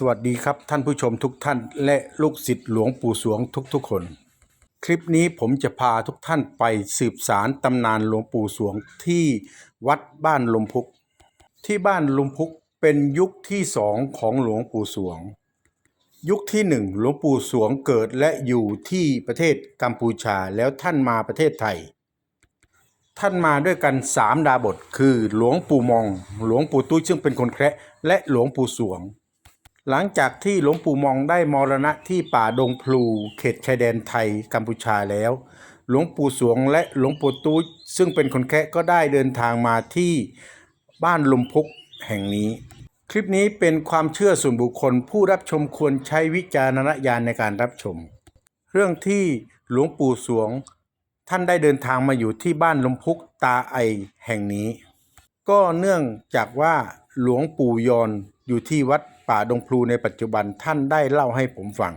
สวัสดีครับท่านผู้ชมทุกท่านและลูกศิษย์หลวงปู่สวงทุกๆคน คลิปนี้ผมจะพาทุกท่านไปสืบสารตำนานหลวงปู่สวงที่วัดบ้านลมพุก ที่บ้านลมพุกเป็นยุคที่สองของหลวงปู่สวง ยุคที่หนึ่งหลวงปู่สวงเกิดและอยู่ที่ประเทศกัมพูชาแล้วท่านมาประเทศไทย ท่านมาด้วยกันสามดาบทคือหลวงปู่มอง หลวงปู่ตุ้ยซึ่งเป็นคนแคระและหลวงปู่สวง หลังจากที่หลวงปู่มองได้มรณะที่ป่าดงพลู เขตชายแดนไทยกัมพูชาแล้ว หลวงปู่สวงและหลวงปู่ตุ้ซึ่งเป็นคนแคะก็ได้เดินทางมาที่บ้านลมพุกแห่งนี้ คลิปนี้เป็นความเชื่อส่วนบุคคลผู้รับชมควรใช้วิจารณญาณในการรับชม เรื่องที่หลวงปู่สวง ท่านได้เดินทางมาอยู่ที่บ้านลมพุกตาไอแห่งนี้ ก็เนื่องจากว่าหลวงปู่ยอนอยู่ที่วัด ป่าดงพลูในปัจจุบันท่านได้เล่าให้ผมฟัง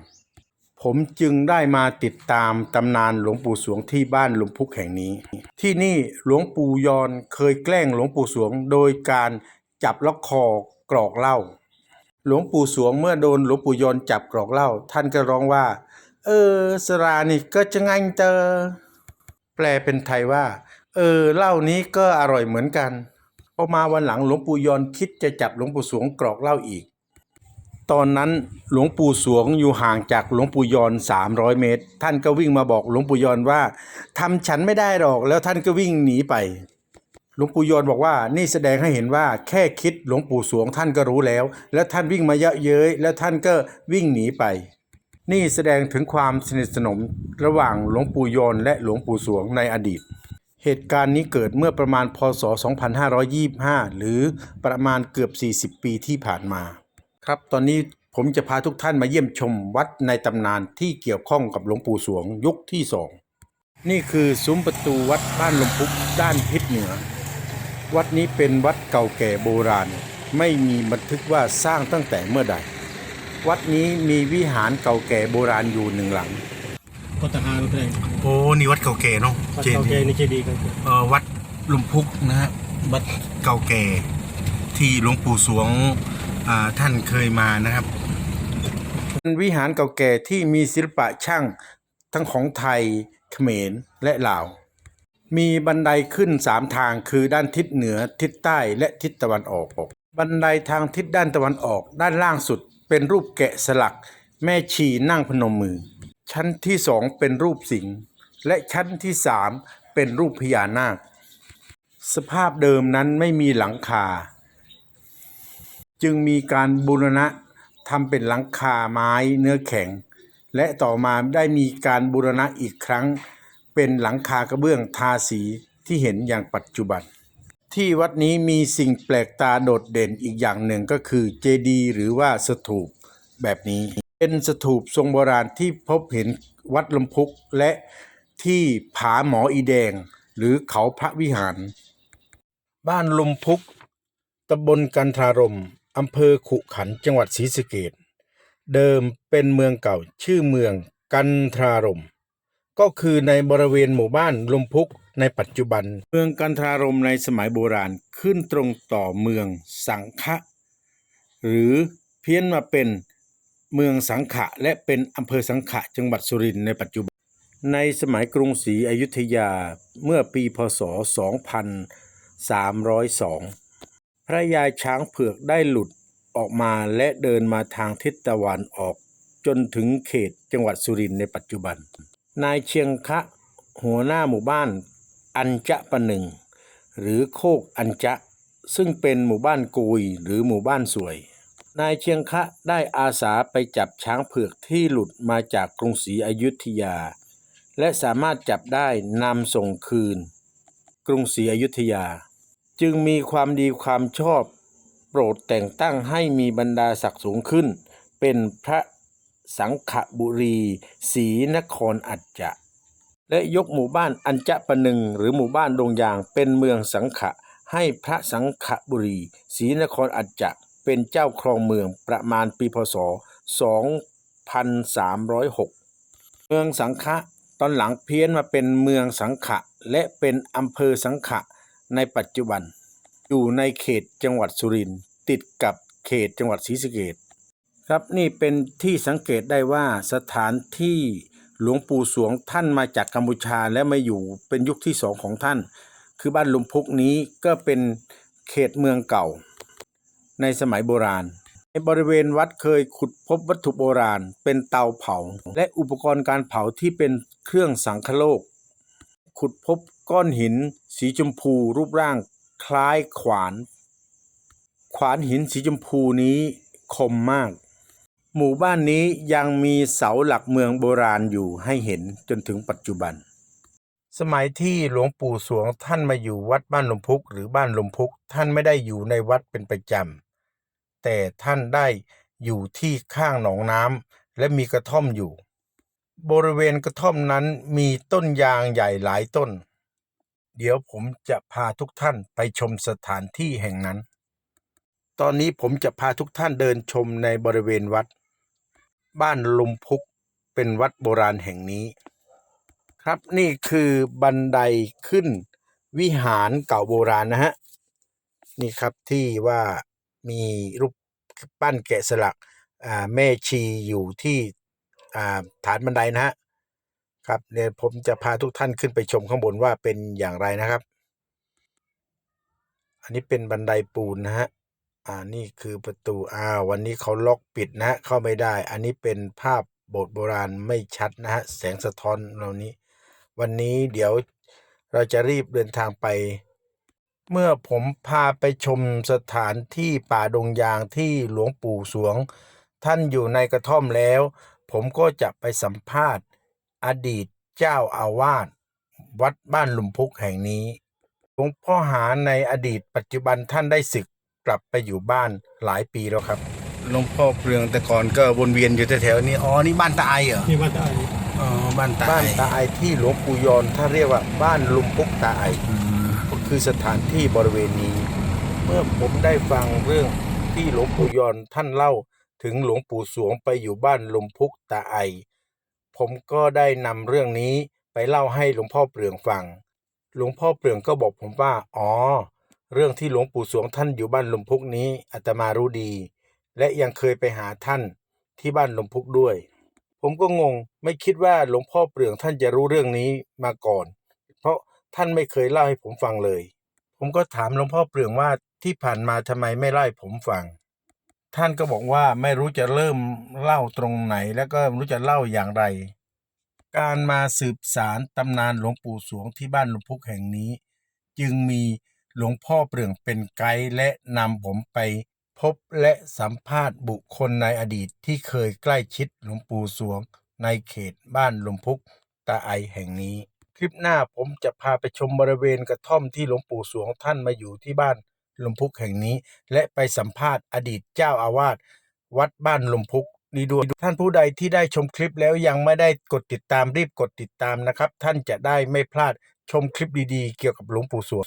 ผมจึงได้มาติดตามตำนานหลวงปู่สวงที่บ้านหลวงพุกแห่งนี้ ที่นี่หลวงปู่ยอนเคยแกล้งหลวงปู่สวงโดยการจับล็อกคอกรอกเหล้าหลวงปู่สวงเมื่อโดนหลวงปู่ยอนจับกรอกเหล้าท่านก็ร้องว่า เออสรานี่ก็จะงันเจอ แปลเป็นไทยว่า เออเหล้านี้ก็อร่อยเหมือนกันพอมาวันหลังหลวงปู่ยอนคิดจะจับหลวงปู่สวงกรอกเหล้าอีก ตอนนั้นหลวงปู่สวงอยู่ห่างจากหลวงปู่ยอน300 เมตร ท่านก็วิ่งมาบอกหลวงปู่ยอนว่าทำฉันไม่ได้หรอก แล้วท่านก็วิ่งหนีไป หลวงปู่ยอนบอกว่านี่แสดงให้เห็นว่าแค่คิดหลวงปู่สวงท่านก็รู้แล้ว แล้วท่านวิ่งมาเยอะเย้ยแล้วท่านก็วิ่งหนีไป นี่แสดงถึงความสนิทสนมระหว่างหลวงปู่ยอนและหลวงปู่สวงในอดีตเหตุการณ์นี้เกิดเมื่อประมาณพศ 2525 หรือประมาณเกือบ 40 ปีที่ผ่านมา ครับตอนนี้ผมจะพาทุกท่านมาเยี่ยมชมวัดในตำนานที่เกี่ยวข้องกับหลวงปู่สวงยุคที่สองนี่คือซุ้มประตูวัดบ้านลมพุกด้านทิศเหนือ วัดนี้เป็นวัดเก่าแก่โบราณ ไม่มีบันทึกว่าสร้างตั้งแต่เมื่อใด วัดนี้มีวิหารเก่าแก่โบราณอยู่หนึ่งหลังก็ตหารเลยโอ้นี่วัดเก่าแก่เนาะวัดเก่าแก่นี่เจดีย์กันเอ่อวัดลุมพุกนะฮะวัดเก่าแก่ที่หลวงปู่สวงอ่า ท่านเคยมานะครับเป็นวิหารเก่าแก่ที่มีศิลปะช่างทั้งของไทยเขมรและลาว มีบันไดขึ้นสามทางคือด้านทิศเหนือทิศใต้และทิศตะวันออก บันไดทางทิศด้านตะวันออกด้านล่างสุดเป็นรูปแกะสลัก แม่ชีนั่งพนมมือ ชั้นที่สองเป็นรูปสิงห์และชั้นที่สามเป็นรูปพญานาค สภาพเดิมนั้นไม่มีหลังคา จึงมีการบูรณะทำเป็นหลังคาไม้เนื้อแข็ง และต่อมาได้มีการบูรณะอีกครั้ง เป็นหลังคากระเบื้องทาสีที่เห็นอย่างปัจจุบัน ที่วัดนี้มีสิ่งแปลกตาโดดเด่นอีกอย่างหนึ่งก็คือเจดีย์หรือว่าสถูปแบบนี้ เป็นสถูปทรงโบราณที่พบเห็นวัดลำพุกและที่ผาหมออีแดง หรือเขาพระวิหาร บ้านลมพุกตำบลกันทรารม อำเภอขุขันจังหวัดศรีสะเกดเดิมเป็นเมืองเก่าชื่อเมืองกันทรารม ก็คือในบริเวณหมู่บ้านลมพุกในปัจจุบัน เมืองกันทรารมในสมัยโบราณขึ้นตรงต่อเมืองสังขะ หรือเพี้ยนมาเป็นเมืองสังขะและเป็นอำเภอสังขะจังหวัดสุรินทร์ในปัจจุบัน ในสมัยกรุงศรีอยุธยาเมื่อปีพศ 2302 พระยายช้างเผือกได้หลุดออกมาและเดินมาทางทิศตะวันออก จนถึงเขตจังหวัดสุรินทร์ในปัจจุบัน นายเชียงคะหัวหน้าหมู่บ้าน อัญจะปะหนึ่ง หรือโคกอัญจะ ซึ่งเป็นหมู่บ้านกุยหรือหมู่บ้านสวย นายเชียงคะได้อาสาไปจับช้างเผือกที่หลุดมาจากกรุงศรีอยุธยา และสามารถจับได้นำส่งคืน กรุงศรีอยุธยา จึงมีความดีความชอบ โปรดแต่งตั้งให้มีบรรดาศักดิ์สูงขึ้น เป็นพระสังขบุรีศรีนครอัจจะ และยกหมู่บ้านอัญจะปะหนึ่งหรือหมู่บ้านดงยางเป็นเมืองสังขะ ให้พระสังขบุรีศรีนครอัจจะเป็นเจ้าครองเมืองประมาณปีพศ 2306 เมืองสังขะตอนหลังเพี้ยนมาเป็นเมืองสังขะและเป็นอำเภอสังขะ ในปัจจุบัน อยู่ในเขตจังหวัดสุรินทร์ติดกับเขตจังหวัดศรีสะเกษขครับนี่เป็นที่สังเกตได้ว่าสถานที่หลวงปู่สวงท่านมาจากกัมพูชาและมาอยู่เป็นยุคที่สองของท่าน คือบ้านลุมพุกนี้ก็เป็นเขตเมืองเก่า ในสมัยโบราณ ในบริเวณวัดเคยขุดพบวัตถุโบราณ เป็นเตาเผา และอุปกรณ์การเผาที่เป็นเครื่องสังคโลก ขุดพบก้อนหินสีชมพูรูปร่างคล้ายขวาน ขวานหินสีชมพูนี้คมมาก หมู่บ้านนี้ยังมีเสาหลักเมืองโบราณอยู่ให้เห็นจนถึงปัจจุบัน สมัยที่หลวงปู่สวงท่านมาอยู่วัดบ้านลมพุกหรือบ้านลมพุกท่านไม่ได้อยู่ในวัดเป็นประจำแต่ท่านได้อยู่ที่ข้างหนองน้ำและมีกระท่อมอยู่ บริเวณกระท่อมนั้นมีต้นยางใหญ่หลายต้น เดี๋ยวผมจะพาทุกท่านไปชมสถานที่แห่งนั้น ตอนนี้ผมจะพาทุกท่านเดินชมในบริเวณวัด บ้านลุมพุกเป็นวัดโบราณแห่งนี้ ครับนี่คือบันไดขึ้นวิหารเก่าโบราณนะฮะ นี่ครับที่ว่ามีรูปปั้นแกะสลักอ่าแม่ชีอยู่ที่ อ่าฐานบันไดนะฮะครับเดี๋ยวผมจะพาทุกท่านขึ้นไปชมข้างบนว่าเป็นอย่างไรนะครับ อันนี้เป็นบันไดปูนนะฮะอ่านี่คือประตูอ่าวันนี้เขาล็อกปิดนะฮะเข้าไม่ได้ อันนี้เป็นภาพโบสถ์โบราณไม่ชัดนะฮะแสงสะท้อนเหล่านี้ วันนี้เดี๋ยวเราจะรีบเดินทางไป เมื่อผมพาไปชมสถานที่ป่าดงยางที่หลวงปู่สวง ท่านอยู่ในกระท่อมแล้ว ผมก็จะไปสัมภาษณ์ อดีตเจ้าอาวาสวัดบ้านหลุมพุกแห่งนี้หลวงพ่อหาในอดีตปัจจุบันท่านได้ศึกกลับไปอยู่บ้านหลายปีแล้วครับหลวงพ่อเปลืองแต่ก่อนก็วนเวียนอยู่แถวๆนี้อ๋อนี่บ้านตาไอเหรอนี่ว่าได้อ๋อบ้านตาบ้านตาไอที่หลวงปู่ยอนถ้าเรียกว่าบ้านลุมพุกตาไอก็คือสถานที่บริเวณนี้ เมื่อผมได้ฟังเรื่องที่หลวงปู่ยอนท่านเล่า ถึงหลวงปู่สวงไปอยู่บ้านลมพุกตาไอ ผมก็ได้นำเรื่องนี้ไปเล่าให้หลวงพ่อเปลืองฟัง หลวงพ่อเปลืองก็บอกผมว่า อ๋อ เรื่องที่หลวงปู่สวงท่านอยู่บ้านลมพุกนี้อาตมารู้ดี และยังเคยไปหาท่านที่บ้านลมพุกด้วย ผมก็งงไม่คิดว่าหลวงพ่อเปลืองท่านจะรู้เรื่องนี้มาก่อน เพราะท่านไม่เคยเล่าให้ผมฟังเลย ผมก็ถามหลวงพ่อเปลืองว่าที่ผ่านมาทำไมไม่เล่าให้ผมฟัง ท่านก็บอกว่าไม่รู้จะเริ่มเล่าตรงไหน แล้วก็รู้จะเล่าอย่างไร การมาสืบสารตำนานหลวงปู่สวงที่บ้านลวงพุกแห่งนี้ จึงมีหลวงพ่อเปลืองเป็นไกด์และนำผมไปพบและสัมภาษณ์บุคคลในอดีตที่เคยใกล้ชิดหลวงปู่สวง ในเขตบ้านลวงพุกตาไอแห่งนี้ คลิปหน้าผมจะพาไปชมบริเวณกระท่อมที่หลวงปู่สวงท่านมาอยู่ที่บ้าน ลมพุกแห่งนี้ และไปสัมภาษณ์อดีตเจ้าอาวาสวัดบ้านลมพุกนี้ด้วยท่านผู้ใดที่ได้ชมคลิปแล้วยังไม่ได้กดติดตามรีบกดติดตามนะครับ ท่านจะได้ไม่พลาดชมคลิปดีๆ เกี่ยวกับหลวงปู่สวง